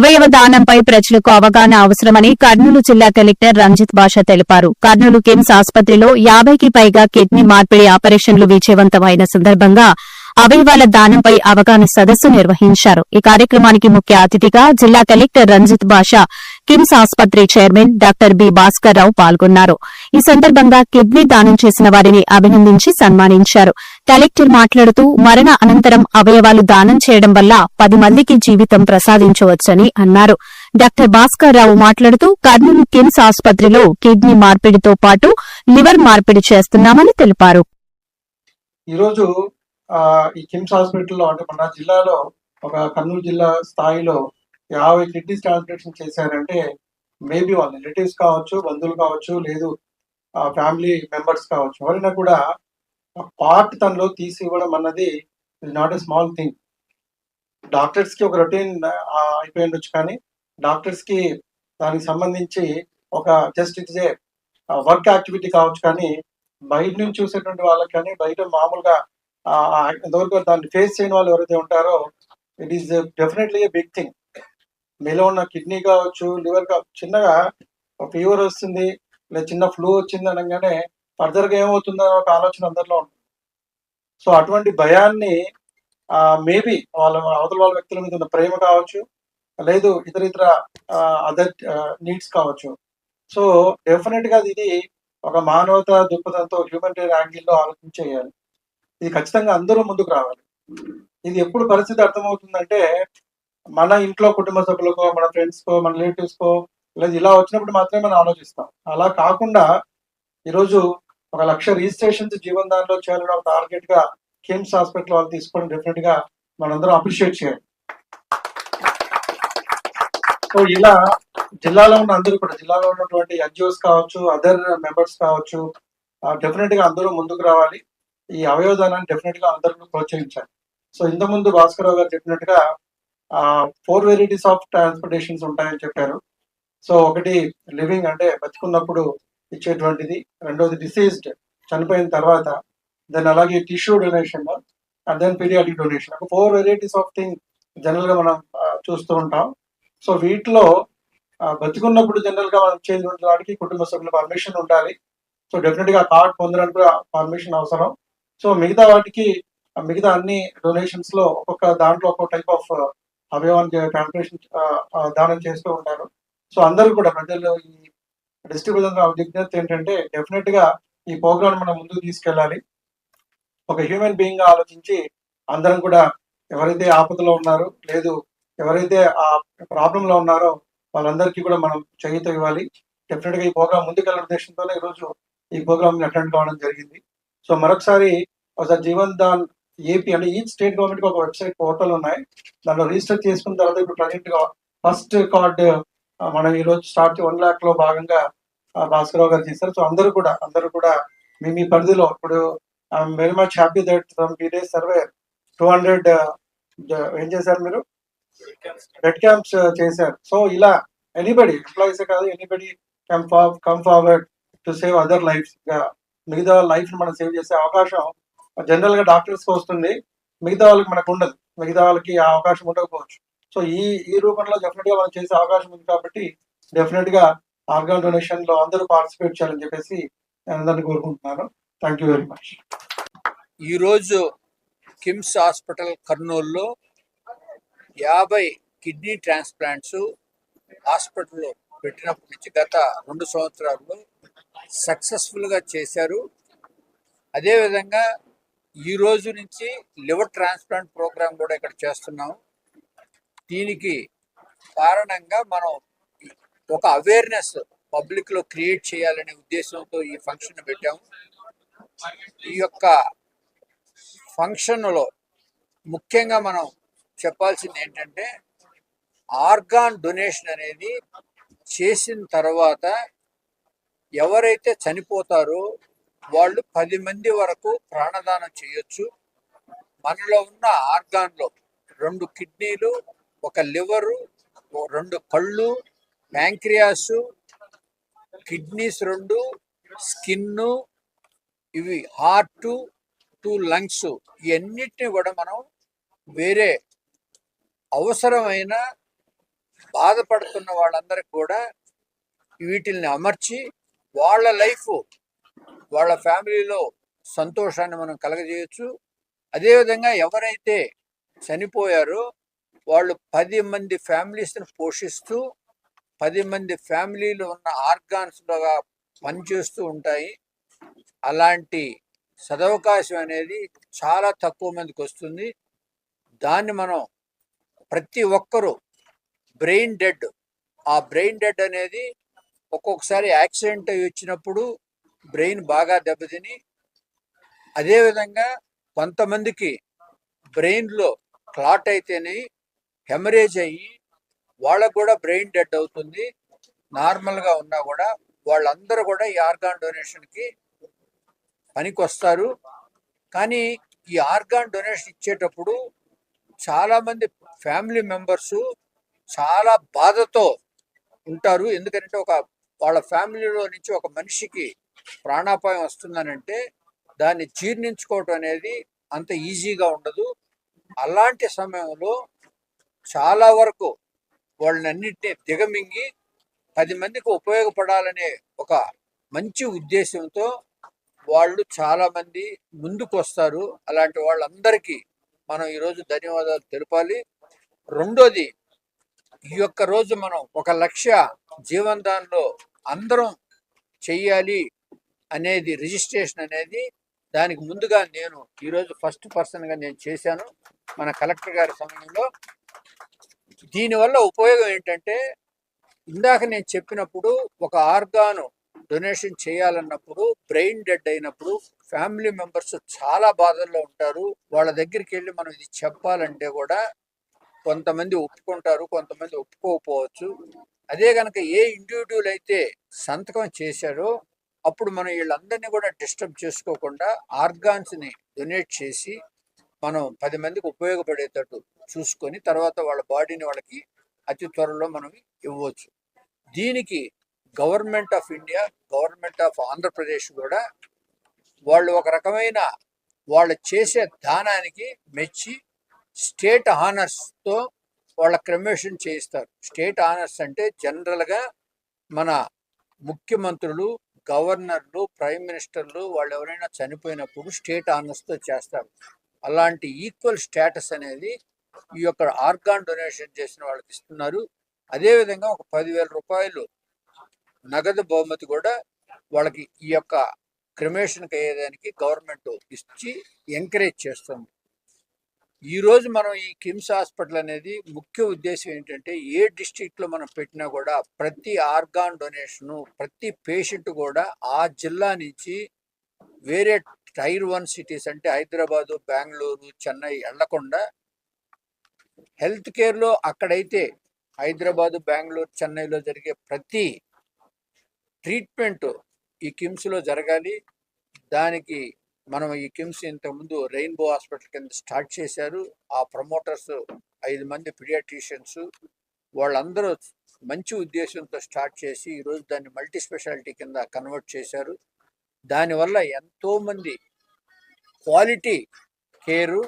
అవయవ దానంపై ప్రజలకు అవగాహన అవసరమని కర్నూలు జిల్లా కలెక్టర్ రంజిత్ భాష తెలిపారు. కర్నూలు కిమ్స్ ఆసుపత్రిలో యాభైకి పైగా కిడ్నీ మార్పిడి ఆపరేషన్లు విజయవంతమైన సందర్భంగా అవయవాల దానంపై అవగాహన సదస్సు నిర్వహించారు. ఈ కార్యక్రమానికి ముఖ్య అతిథిగా జిల్లా కలెక్టర్ రంజిత్ భాష కిమ్స్ ఆసుపత్రి chairman doctor B Bhaskar Rao పాల్గొన్నారు. ఈ సందర్భంగా కిడ్నీ దానం చేసిన వారిని అభినందించి సన్మానించారు. కలెక్టర్ మాట్లాడుతూ మరణ అనంతరం అవయవాలు దానం చేయడం వల్ల పది మందికి జీవితం ప్రసాదించవచ్చని అన్నారు. డాక్టర్ భాస్కర్ రావు మాట్లాడుతూ కర్నూలు కిమ్స్ ఆసుపత్రిలో కిడ్నీ మార్పిడితో పాటు లివర్ మార్పిడి చేస్తున్నామని తెలిపారు. ఈరోజు ఈ కిమ్స్ హాస్పిటల్లో అంటే మన జిల్లాలో ఒక కర్నూలు జిల్లా స్థాయిలో యాభై కిడ్నీ ట్రాన్స్ప్లాంటేషన్ చేశారంటే మేబీ వాళ్ళ రిలేటివ్స్ కావచ్చు బంధువులు కావచ్చు లేదు ఫ్యామిలీ మెంబర్స్ కావచ్చు ఎవరైనా కూడా పార్ట్ తనలో తీసి ఇవ్వడం అన్నది is not a small thing డాక్టర్స్కి ఒక రొటీన్ అయిపోయి ఉండొచ్చు కానీ డాక్టర్స్కి దానికి సంబంధించి ఒక just it's a work activity కావచ్చు కానీ బయట నుంచి చూసేటువంటి వాళ్ళకి కానీ బయట మామూలుగా ఎంతవరకు దాన్ని ఫేస్ చేయని వాళ్ళు ఎవరైతే ఉంటారో it is definitely a big thing మీలో ఉన్న కిడ్నీ కావచ్చు లివర్ కావచ్చు చిన్నగా ఫీవర్ వస్తుంది లేదా చిన్న ఫ్లూ వచ్చింది అనగానే ఫర్దర్గా అనే ఒక ఆలోచన అందరిలో ఉంటుంది. సో అటువంటి భయాన్ని మేబీ వాళ్ళ అవతల వాళ్ళ వ్యక్తుల మీద ఉన్న ప్రేమ కావచ్చు లేదు ఇతర ఇతర అదర్ నీడ్స్ కావచ్చు. సో డెఫినెట్గా ఇది ఒక మానవత దృక్పథంతో హ్యూమనిటైన్ యాంగిల్లో ఆలోచించేయాలి ఇది ఖచ్చితంగా అందరూ ముందుకు రావాలి. ఇది ఎప్పుడు పరిస్థితి అర్థమవుతుందంటే మన ఇంట్లో కుటుంబ సభ్యులకో మన ఫ్రెండ్స్కో మన రిలేటివ్స్కో లేదు ఇలా వచ్చినప్పుడు మాత్రమే మనం ఆలోచిస్తాం. అలా కాకుండా ఈరోజు ఒక లక్ష రిజిస్ట్రేషన్స్ జీవన్ దానిలో చేయాలని ఒక టార్గెట్గా కిమ్స్ హాస్పిటల్ వాళ్ళు తీసుకోవడం డెఫినెట్గా మనందరం అప్రిషియేట్ చేయాలి. సో ఇలా జిల్లాలో ఉన్న అందరూ కూడా జిల్లాలో ఉన్నటువంటి ఎన్జిఓస్ కావచ్చు అదర్ మెంబర్స్ కావచ్చు డెఫినెట్గా అందరూ ముందుకు రావాలి. ఈ అవయవదానాన్ని డెఫినెట్గా అందరూ ప్రోత్సహించాలి. సో ఇంత ముందు భాస్కర్ రావు గారు చెప్పినట్టుగా ఫోర్ వెరైటీస్ ఆఫ్ ట్రాన్స్పోర్టేషన్స్ ఉంటాయని చెప్పారు. సో ఒకటి లివింగ్ అంటే బతుకున్నప్పుడు ఇచ్చేటువంటిది. రెండోది డిసీజ్డ్ చనిపోయిన తర్వాత దెన్ అలాగే tissue donation and then periodic donation. ఒక ఫోర్ వెరైటీస్ ఆఫ్ థింగ్ జనరల్గా మనం చూస్తూ ఉంటాం. సో వీటిలో బతికున్నప్పుడు జనరల్గా మనం చేసినటువంటి వాటికి కుటుంబ సభ్యుల పర్మిషన్ ఉండాలి. సో డెఫినెట్గా కార్డ్ పొందడానికి కూడా పర్మిషన్ అవసరం. సో మిగతా వాటికి మిగతా అన్ని డొనేషన్స్లో ఒక్కొక్క దాంట్లో ఒక్కొక్క టైప్ ఆఫ్ అవయవానికి ట్రాన్స్లేషన్ దానం చేస్తూ ఉంటారు. సో అందరూ కూడా ప్రజలు ఈ డిస్ట్రిబ్యూషన్ విజ్ఞప్తి ఏంటంటే డెఫినెట్గా ఈ ప్రోగ్రామ్ మనం ముందుకు తీసుకెళ్ళాలి. ఒక హ్యూమన్ బీయింగ్గా ఆలోచించి అందరం కూడా ఎవరైతే ఆపదలో ఉన్నారో లేదు ఎవరైతే ఆ ప్రాబ్లం లో ఉన్నారో వాళ్ళందరికీ కూడా మనం చేయూత ఇవ్వాలి. డెఫినెట్గా ఈ ప్రోగ్రామ్ ముందుకెళ్ళిన ఉద్దేశంతోనే ఈ రోజు ఈ ప్రోగ్రామ్ అటెండ్ కావడం జరిగింది. సో మరొకసారి ఒకసారి జీవన్ దాన్ ఏపీ అంటే ఈ స్టేట్ గవర్నమెంట్ ఒక వెబ్సైట్ పోర్టల్ ఉన్నాయి. దాంట్లో రిజిస్టర్ చేసుకున్న తర్వాత ఇప్పుడు ప్రజెంట్గా ఫస్ట్ కార్డ్ మనం ఈ రోజు స్టార్ట్ వన్ లాక్లో భాగంగా భాస్కర్ భాస్కరరావు గారు చేశారు. సో అందరూ కూడా అందరూ కూడా మీ మీ పరిధిలో ఇప్పుడు very much happy that from T days survey two hundred ఏం చేశారు మీరు? రెడ్ క్యాంప్స్ చేశారు. సో ఇలా ఎనీబడి ఎంప్లాయీస్ కాదు anybody come come forward to save other life మిగతా లైఫ్ మనం సేవ్ చేసే అవకాశం జనరల్గా డాక్టర్స్కి వస్తుంది. మిగతా వాళ్ళకి మనకు ఉండదు. మిగతా వాళ్ళకి ఆ అవకాశం ఉండకపోవచ్చు. సో ఈ ఈ రూపంలో డెఫినెట్గా మనం చేసే అవకాశం ఉంది కాబట్టి డెఫినెట్గా ఆర్గాన్ డొనేషన్లో అందరూ పార్టిసిపేట్ చేయాలని చెప్పేసి నేను కోరుకుంటున్నాను. థ్యాంక్ యూ వెరీ మచ్ ఈరోజు కిమ్స్ హాస్పిటల్ కర్నూలులో యాభై కిడ్నీ ట్రాన్స్ప్లాంట్స్ హాస్పిటల్లో పెట్టినప్పటి నుంచి గత రెండు సంవత్సరాల్లో సక్సెస్ఫుల్గా చేశారు. అదేవిధంగా ఈ రోజు నుంచి లివర్ ట్రాన్స్ప్లాంట్ ప్రోగ్రామ్ కూడా ఇక్కడ చేస్తున్నాం. దీనికి కారణంగా మనం ఒక అవేర్నెస్ పబ్లిక్లో క్రియేట్ చేయాలనే ఉద్దేశంతో ఈ ఫంక్షన్ పెట్టాము ఈ యొక్క ఫంక్షన్లో ముఖ్యంగా మనం చెప్పాల్సింది ఏంటంటే ఆర్గాన్ డొనేషన్ అనేది చేసిన తర్వాత ఎవరైతే చనిపోతారో వాళ్ళు పది మంది వరకు ప్రాణదానం చేయొచ్చు. మనలో ఉన్న ఆర్గాన్లో రెండు కిడ్నీలు ఒక లివరు రెండు కళ్ళు ప్యాంక్రియాసు కిడ్నీస్ రెండు స్కిన్ను ఇవి హార్ట్ టూ లంగ్స్ ఇవన్నిటిని కూడా మనం వేరే అవసరమైన బాధపడుతున్న వాళ్ళందరికి కూడా వీటిల్ని అమర్చి వాళ్ళ లైఫ్ వాళ్ళ ఫ్యామిలీలో సంతోషాన్ని మనం కలగజేయచ్చు. అదేవిధంగా ఎవరైతే చనిపోయారో వాళ్ళు పది మంది ఫ్యామిలీస్ని పోషిస్తూ పది మంది ఫ్యామిలీలు ఉన్న ఆర్గాన్స్లుగా పనిచేస్తూ ఉంటాయి. అలాంటి సదవకాశం అనేది చాలా తక్కువ మందికి వస్తుంది. దాన్ని మనం ప్రతి ఒక్కరూ బ్రెయిన్ డెడ్ ఆ బ్రెయిన్ డెడ్ అనేది ఒక్కొక్కసారి యాక్సిడెంట్ అయి వచ్చినప్పుడు బ్రెయిన్ బాగా దెబ్బతిని అదేవిధంగా కొంతమందికి బ్రెయిన్లో క్లాట్ అయితేనే హెమరేజ్ అయ్యి వాళ్ళకు కూడా బ్రెయిన్ డెడ్ అవుతుంది. నార్మల్గా ఉన్నా కూడా వాళ్ళందరూ కూడా ఈ ఆర్గాన్ డొనేషన్కి పనికి వస్తారు కానీ ఈ ఆర్గాన్ డొనేషన్ ఇచ్చేటప్పుడు చాలామంది ఫ్యామిలీ మెంబర్స్ చాలా బాధతో ఉంటారు. ఎందుకంటే ఒక వాళ్ళ ఫ్యామిలీలో నుంచి ఒక మనిషికి ప్రాణాపాయం వస్తుందనంటే దాన్ని జీర్ణించుకోవటం అనేది అంత ఈజీగా ఉండదు. అలాంటి సమయంలో చాలా వరకు వాళ్ళనన్నింటినీ దిగమింగి పది మందికి ఉపయోగపడాలనే ఒక మంచి ఉద్దేశంతో వాళ్ళు చాలామంది ముందుకు వస్తారు. అలాంటి వాళ్ళందరికీ మనం ఈరోజు ధన్యవాదాలు తెలపాలి. రెండోది ఈ యొక్క రోజు మనం ఒక లక్ష్య జీవనదాన్లో అందరం చెయ్యాలి అనేది రిజిస్ట్రేషన్ అనేది దానికి ముందుగా నేను ఈరోజు ఫస్ట్ పర్సన్గా నేను చేశాను. మన కలెక్టర్ గారి సమయంలో దీనివల్ల ఉపయోగం ఏంటంటే ఇందాక నేను చెప్పినప్పుడు ఒక ఆర్గాను డొనేషన్ చేయాలన్నప్పుడు బ్రెయిన్ డెడ్ అయినప్పుడు ఫ్యామిలీ మెంబర్స్ చాలా బాధల్లో ఉంటారు. వాళ్ళ దగ్గరికి వెళ్ళి మనం ఇది చెప్పాలంటే కూడా కొంతమంది ఒప్పుకుంటారు కొంతమంది ఒప్పుకోకపోవచ్చు. అదే కనుక ఏ ఇండివిజువల్ అయితే సంతకం చేశారో అప్పుడు మనం వీళ్ళందరినీ కూడా డిస్టర్బ్ చేసుకోకుండా ఆర్గాన్స్ని డొనేట్ చేసి మనం పది మందికి ఉపయోగపడేటట్టు చూసుకొని తర్వాత వాళ్ళ బాడీని వాళ్ళకి అతి త్వరలో మనం ఇవ్వచ్చు. దీనికి government of India government of Andhra Pradesh కూడా వాళ్ళు ఒక రకమైన వాళ్ళు చేసే దానానికి మెచ్చి స్టేట్ హానర్స్తో వాళ్ళ క్రమేషన్ చేయిస్తారు. స్టేట్ హానర్స్ అంటే జనరల్గా మన ముఖ్యమంత్రులు గవర్నర్లు ప్రైమ్ మినిస్టర్లు వాళ్ళు ఎవరైనా చనిపోయినప్పుడు స్టేట్ ఆనర్స్తో చేస్తారు. అలాంటి ఈక్వల్ స్టేటస్ అనేది ఈ యొక్క ఆర్గాన్ డొనేషన్ చేసిన వాళ్ళకి ఇస్తున్నారు. అదేవిధంగా ఒక పదివేల రూపాయలు నగదు బహుమతి కూడా వాళ్ళకి ఈ యొక్క క్రిమేషన్కి అయ్యేదానికి గవర్నమెంట్ ఇచ్చి ఎంకరేజ్ చేస్తుంది. ఈరోజు మనం ఈ కిమ్స్ హాస్పిటల్ అనేది ముఖ్య ఉద్దేశం ఏంటంటే ఏ డిస్ట్రిక్ట్లో మనం పెట్టినా కూడా ప్రతి ఆర్గాన్ డొనేషను ప్రతి పేషెంట్ కూడా ఆ జిల్లా నుంచి వేరే టైర్ వన్ సిటీస్ అంటే హైదరాబాదు బెంగళూరు చెన్నై వెళ్ళకుండా హెల్త్ కేర్లో అక్కడైతే హైదరాబాదు బెంగళూరు చెన్నైలో జరిగే ప్రతి ట్రీట్మెంట్ ఈ కిమ్స్లో జరగాలి. దానికి మనం ఈ కిమ్స్ ఇంతకుముందు రెయిన్బో హాస్పిటల్ కింద స్టార్ట్ చేశారు. ఆ ప్రమోటర్స్ ఐదు మంది పిడియాట్రిషియన్స్ వాళ్ళందరూ మంచి ఉద్దేశంతో స్టార్ట్ చేసి ఈరోజు దాన్ని మల్టీ స్పెషాలిటీ కింద కన్వర్ట్ చేశారు. దానివల్ల ఎంతోమంది క్వాలిటీ కేరు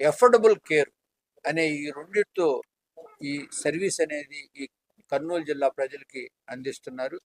ఎఫోర్డబుల్ కేర్ అనే ఈ రెండిటితో ఈ సర్వీస్ అనేది ఈ కర్నూలు జిల్లా ప్రజలకి అందిస్తున్నారు.